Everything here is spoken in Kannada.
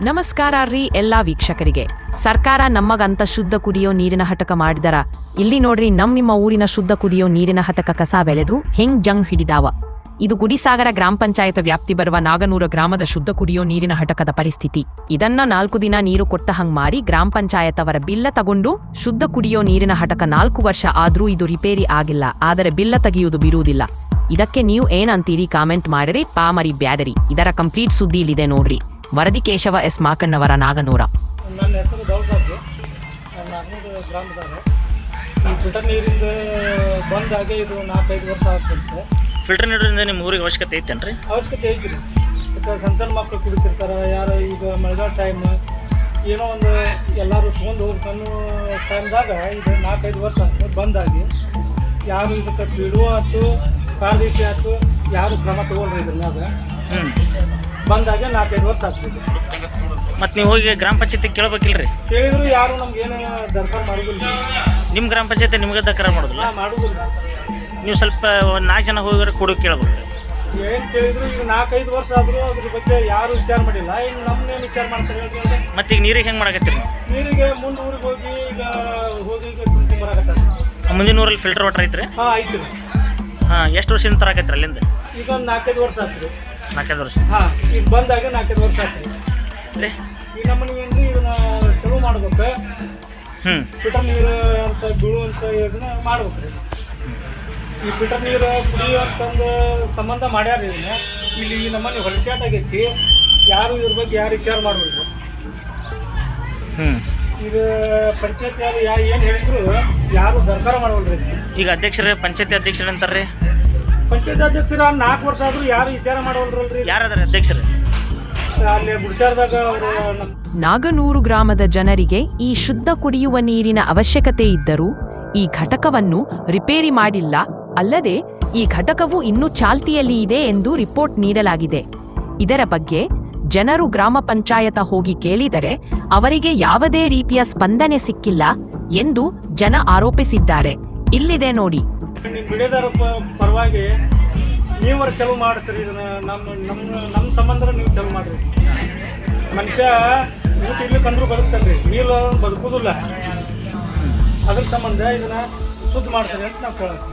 ನಮಸ್ಕಾರ ರೀ ಎಲ್ಲಾ ವೀಕ್ಷಕರಿಗೆ. ಸರ್ಕಾರ ನಮ್ಮಗಂತ ಶುದ್ಧ ಕುಡಿಯೋ ನೀರಿನ ಹಟಕ ಮಾಡಿದರ. ಇಲ್ಲಿ ನೋಡ್ರಿ ನಮ್ ನಿಮ್ಮ ಊರಿನ ಶುದ್ಧ ಕುದಿಯೋ ನೀರಿನ ಹಟಕ ಕಸ ಬೆಳೆದು ಹೆಂಗ್ ಜಂಗ್ ಹಿಡಿದಾವ. ಇದು ಗುಡಿಸಾಗರ ಗ್ರಾಮ ಪಂಚಾಯತ್ ವ್ಯಾಪ್ತಿ ಬರುವ ನಾಗನೂರ ಗ್ರಾಮದ ಶುದ್ಧ ಕುಡಿಯೋ ನೀರಿನ ಹಟಕದ ಪರಿಸ್ಥಿತಿ. ಇದನ್ನ ನಾಲ್ಕು ದಿನ ನೀರು ಕೊಟ್ಟ ಹಂಗ್ ಮಾಡಿ ಗ್ರಾಮ ಪಂಚಾಯತ್ ಅವರ ಬಿಲ್ಲ ತಗೊಂಡು ಶುದ್ಧ ಕುಡಿಯೋ ನೀರಿನ ಹಟಕ ನಾಲ್ಕು ವರ್ಷ ಆದ್ರೂ ಇದು ರಿಪೇರಿ ಆಗಿಲ್ಲ. ಆದರೆ ಬಿಲ್ಲ ತೆಗೆಯುವುದು ಬಿರುವುದಿಲ್ಲ. ಇದಕ್ಕೆ ನೀವು ಏನಂತೀರಿ ಕಾಮೆಂಟ್ ಮಾಡಿರಿ, ಪಾಮರಿ ಬ್ಯಾಡರಿ. ಇದರ ಕಂಪ್ಲೀಟ್ ಸುದ್ದಿ ಇಲ್ಲಿದೆ ನೋಡ್ರಿ. ವರದಿ ಕೇಶವ ಎಸ್ ಮಾಕಣ್ಣವರ ನಾಗನೂರ. ನನ್ನ ಹೆಸರು ದೌಸಾಜು ನಾನು ನಾಲ್ಕನೇದು ಗ್ರಾಮದಾಗ ಈ ಫಿಲ್ಟರ್ ನೀರಿಂದ ಬಂದಾಗೆ ಇದು ನಾಲ್ಕೈದು ವರ್ಷ ಆಗ್ತಿತ್ತು ಫಿಲ್ಟರ್ ನೀರಿಂದ ನಿಮ್ಮ ಊರಿಗೆ ಅವಶ್ಯಕತೆ ಐತೇನ್ರಿ? ಅವಶ್ಯಕತೆ ಐತ್ರಿ. ಮತ್ತು ಸಣ್ಣ ಸಣ್ಣ ಮಕ್ಕಳು ಕುಡಿತಿರ್ತಾರೆ ಯಾರು ಈಗ ಮಳೆಗಾಲ ಟೈಮ್ ಏನೋ ಒಂದು ಎಲ್ಲರೂ ತೊಗೊಂಡು ಹೋಗ್ತಾನು ಟೈಮ್ದಾಗ ಇದು ನಾಲ್ಕೈದು ವರ್ಷ ಆಗ್ತದೆ ಬಂದಾಗಿ ಯಾರು ಇದಕ್ಕೆ ಬಿಡುವ ಆಯ್ತು ಕಾರ್ದೇಶಿ ಆಯ್ತು ಯಾರು ಕ್ರಮ ತಗೊಳ್ರಿ ಇದ್ರ ಮ್ಯಾಗ ಹ್ಞೂ ಬಂದಾಗೆ ನಾಲ್ಕೈದು ವರ್ಷ ಆಗ್ತದೆ. ಮತ್ತೆ ನೀವು ಹೋಗಿ ಗ್ರಾಮ ಪಂಚಾಯತಿ ಕೇಳ್ಬೇಕಿಲ್ರಿ? ಕೇಳಿದ್ರು ಯಾರು ನಮ್ಗೆ ಏನು ದರ್ಕಾರ ಮಾಡೋದಿಲ್ಲ. ನಿಮ್ಮ ಗ್ರಾಮ ಪಂಚಾಯತಿ ನಿಮಗೆ ದಕ್ಕರ ಮಾಡೋದಿಲ್ಲ? ನಾ ಮಾಡೋದಿಲ್ಲ. ನೀವು ಸ್ವಲ್ಪ ಒಂದು ನಾಲ್ಕು ಜನ ಹೋಗಿದ್ರೆ ಕೊಡು ಕೇಳ್ಬೇಕು ಏನು ಕೇಳಿದ್ರು ಈಗ ನಾಲ್ಕೈದು ವರ್ಷ ಆದರೂ ಅದ್ರ ಬಗ್ಗೆ ಯಾರು ವಿಚಾರ ಮಾಡಿಲ್ಲ. ಇನ್ನು ನಮ್ಮನ್ನೇನು ವಿಚಾರ ಮಾಡ್ತಾರೆ ಹೇಳ್ರಿ ಮತ್ತು ಈಗ ನೀರಿಗೆ ಹೆಂಗೆ ಮಾಡಕತ್ತೀರಿ ನೀವು? ನೀರಿಗೆ ಮುಂದೆ ಊರಿಗೆ ಹೋಗಿ ಈಗ ಹೋಗಿ ಈಗ ಮುಂದಿನ ಊರಲ್ಲಿ ಫಿಲ್ಟರ್ ವಾಟರ್ ಐತ್ರಿ? ಹಾಂ ಐತ್ರಿ. ಹಾಂ ಎಷ್ಟು ವರ್ಷದಿಂದ ತರಾಕತ್ರಿ ಅಲ್ಲಿಂದ? ಈಗ ಒಂದು ನಾಲ್ಕೈದು ವರ್ಷ ಆಯ್ತು ರೀ ನಾಲ್ಕೈದು ವರ್ಷ. ಹಾಂ ಈಗ ಬಂದಾಗ ನಾಲ್ಕೈದು ವರ್ಷ ಆಯ್ತು ರೀ ಈ ನಮ್ಮನೆ ಏನು ಇದನ್ನ ಚಲೋ ಮಾಡ್ಬೇಕು? ಹ್ಞೂ ಫಿಲ್ಟರ್ ನೀರು ಅಂತ ಬೀಳುವಂಥ ಇದನ್ನ ಮಾಡ್ಬೇಕು ರೀ ಈ ಫಿಲ್ಟರ್ ನೀರು ಕುಡಿಯುವಂತಂದು ಸಂಬಂಧ ಮಾಡ್ಯಾರ ಇದನ್ನ. ಇಲ್ಲಿ ಈ ನಮ್ಮನೆ ಹೊಲಚಾಟಾಗೈತಿ ಯಾರು ಇದ್ರ ಬಗ್ಗೆ ಯಾರು ವಿಚಾರ ಮಾಡ್ಬೇಕು? ಹ್ಞೂ ಇದು ಪಂಚಾಯತ್ ಯಾರು ಯಾ ಏನು ಹೇಳಿದ್ರು ಯಾರು ದರ್ಕಾರ ಮಾಡವಲ್ರಿ ಈಗ ಅಧ್ಯಕ್ಷರೇ ಪಂಚಾಯತಿ ಅಧ್ಯಕ್ಷರು ಅಂತಾರ್ರಿ? ಪಂಚಾಯತ್ ಅಧ್ಯಕ್ಷರ ನಾಲ್ಕು ವರ್ಷ ಆದ್ರೂ ಯಾರು ವಿಚಾರ ಮಾಡೋಲ್ರಲ್ರಿ ಯಾರದಾರ ಅಧ್ಯಕ್ಷರು? ಅಲ್ಲಿ ಗುಡಿಚಾರದಾಗ ಅವರು ನಾಗನೂರು ಗ್ರಾಮದ ಜನರಿಗೆ ಈ ಶುದ್ಧ ಕುಡಿಯುವ ನೀರಿನ ಅವಶ್ಯಕತೆ ಇದ್ದರೂ ಈ ಘಟಕವನ್ನು ರಿಪೇರಿ ಮಾಡಿಲ್ಲ. ಅಲ್ಲದೆ ಈ ಘಟಕವು ಇನ್ನೂ ಚಾಲ್ತಿಯಲ್ಲಿ ಇದೆ ಎಂದು ರಿಪೋರ್ಟ್ ನೀಡಲಾಗಿದೆ. ಇದರ ಬಗ್ಗೆ ಜನರು ಗ್ರಾಮ ಪಂಚಾಯತ ಹೋಗಿ ಕೇಳಿದರೆ ಅವರಿಗೆ ಯಾವುದೇ ರೀತಿಯ ಸ್ಪಂದನೆ ಸಿಕ್ಕಿಲ್ಲ ಎಂದು ಜನ ಆರೋಪಿಸಿದ್ದಾರೆ. ಇಲ್ಲಿದೆ ನೋಡಿ. ನಿಮ್ಮ ಬಿಡೇದಾರ ಪರವಾಗಿ ನೀವರ ಚಲೋ ಮಾಡಿಸ್ರಿ, ಇದನ್ನ ನಮ್ಮ ನಮ್ಮ ನಮ್ಮ ಸಂಬಂಧ ನೀವು ಚಲೋ ಮಾಡ್ರಿ. ಮನುಷ್ಯ ಊಟ ಇರ್ಲಿಕ್ಕಂದ್ರೂ ಬದುಕ್ತಾನ್ರಿ, ನೀರು ಬದುಕುದಿಲ್ಲ. ಅದ್ರ ಸಂಬಂಧ ಇದನ್ನ ಶುದ್ಧ ಮಾಡಿಸ್ರಿ ಅಂತ ನಾವು ಕೇಳೋದು.